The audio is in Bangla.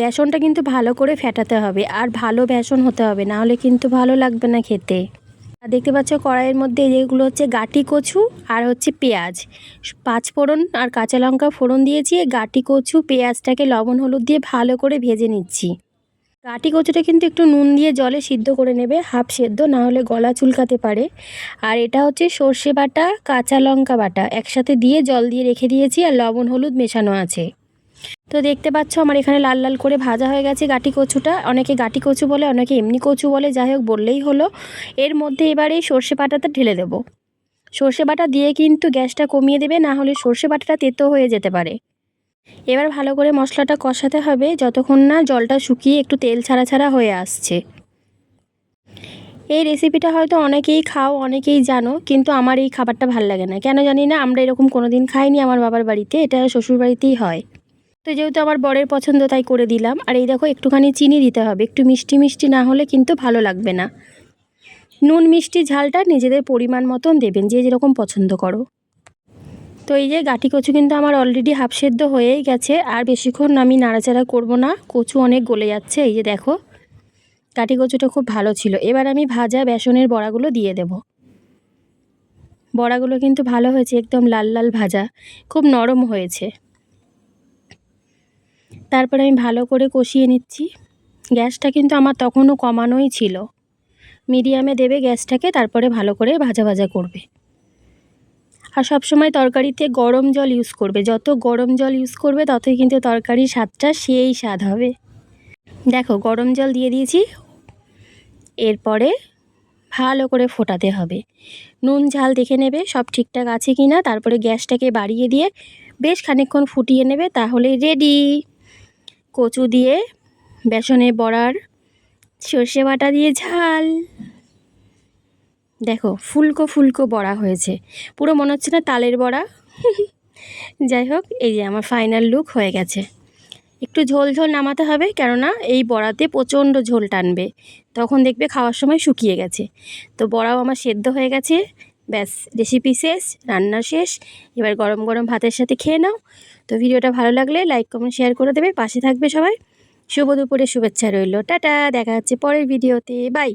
বেসনটা কিন্তু ভালো করে ফেটাতে হবে আর ভালো বেসন হতে হবে না হলে কিন্তু ভালো লাগবে না খেতে। আর দেখতে পাচ্ছ কড়াইয়ের মধ্যে যেগুলো হচ্ছে গাটি কচু আর হচ্ছে পেঁয়াজ। পাঁচ ফোড়ন আর কাঁচা লঙ্কা ফোড়ন দিয়েছি গাটি কচু, পেঁয়াজটাকে লবণ, হলুদ দিয়ে ভালো করে ভেজে নিচ্ছি। গাটি কচুটা কিন্তু একটু নুন দিয়ে জলে সিদ্ধ করে নেবে, হাফ সেদ্ধ না হলে গলা চুলকাতে পারে। আর এটা হচ্ছে সর্ষে বাটা, কাঁচা লঙ্কা বাটা একসাথে দিয়ে জল দিয়ে রেখে দিয়েছি আর লবণ, হলুদ মেশানো আছে। তো দেখতে পাচ্ছ আমার এখানে লাল লাল করে ভাজা হয়ে গেছে গাটি কচুটা। অনেকে গাটি কচু বলে, অনেকে এমনি কচু বলে, যাই হোক বললেই হলো। এর মধ্যে এবার এই সর্ষে বাটাটা ঢেলে দেবো। সর্ষে বাটা দিয়ে কিন্তু গ্যাসটা কমিয়ে দেবে, না হলে সর্ষে বাটাটা তেতো হয়ে যেতে পারে। এবার ভালো করে মশলাটা কষাতে হবে, যতক্ষণ না জলটা শুকিয়ে একটু তেল ছাড়া ছাড়া হয়ে আসছে। এই রেসিপিটা হয়তো অনেকেই খাও, অনেকেই জানো, কিন্তু আমার এই খাবারটা ভালো লাগে না। কেন জানি না, আমরা এরকম কোনো দিন খাইনি আমার বাবার বাড়িতে, এটা শ্বশুর বাড়িতেই হয়। তো যেহেতু আমার বরের পছন্দ, তাই করে দিলাম। আর এই দেখো, একটুখানি চিনি দিতে হবে। একটু মিষ্টি মিষ্টি না হলে কিন্তু ভালো লাগবে না। নুন, মিষ্টি ঝালটা নিজেদের পরিমাণ মতন দেবেন, যে যেরকম পছন্দ করো। তো এই যে গাটি কচু কিন্তু আমার অলরেডি হাফ সেদ্ধ হয়েই গেছে। আর বেশিক্ষণ আমি নাড়াচাড়া করব না। কচু অনেক গলে যাচ্ছে, এই যে দেখো। গাটি কচুটা খুব ভালো ছিল। এবার আমি ভাজা বেসনের বড়াগুলো দিয়ে দেব। বড়াগুলো কিন্তু ভালো হয়েছে, একদম লাল লাল ভাজা। খুব নরম হয়েছে। তারপরে আমি ভালো করে কষিয়ে নিচ্ছি। গ্যাসটা কিন্তু আমার তখনও কমানোই ছিল। মিডিয়ামে দেবে গ্যাসটাকে, তারপরে ভালো করে ভাজা ভাজা করবে। আর সবসময় তরকারিতে গরম জল ইউজ করবে। যত গরম জল ইউজ করবে, ততই কিন্তু তরকারির স্বাদটা সেই স্বাদ হবে। দেখো, গরম জল দিয়ে দিয়েছি। এরপরে ভালো করে ফোটাতে হবে। নুন, ঝাল দেখে নেবে সব ঠিকঠাক আছে কি না তারপরে গ্যাসটাকে বাড়িয়ে দিয়ে বেশ খানিকক্ষণ ফুটিয়ে নেবে, তাহলে রেডি কচু দিয়ে, বেসনে বড়ার সর্ষে বাটা দিয়ে ঝাল। দেখো, ফুলকো ফুলকো বড়া হয়েছে। পুরো মনে হচ্ছে না তালের বড়া। যাই হোক, এই যে আমার ফাইনাল লুক হয়ে গেছে। একটু ঝোল ঝোল নামাতে হবে, কেননা এই বড়াতে প্রচণ্ড ঝোল টানবে। তখন দেখবে খাওয়ার সময় শুকিয়ে গেছে। তো বড়াও আমার সেদ্ধ হয়ে গেছে। ব্যাস রেসিপি শেষ, রান্না শেষ। এবার গরম গরম ভাতের সাথে খেয়ে নাও। তো ভিডিওটা ভালো লাগলে লাইক কমেন্ট শেয়ার করে দেবে। পাশে থাকবে সবাই। শুভ দুপুরে শুভেচ্ছা রইল। টাটা, দেখা হচ্ছে পরের ভিডিওতে। বাই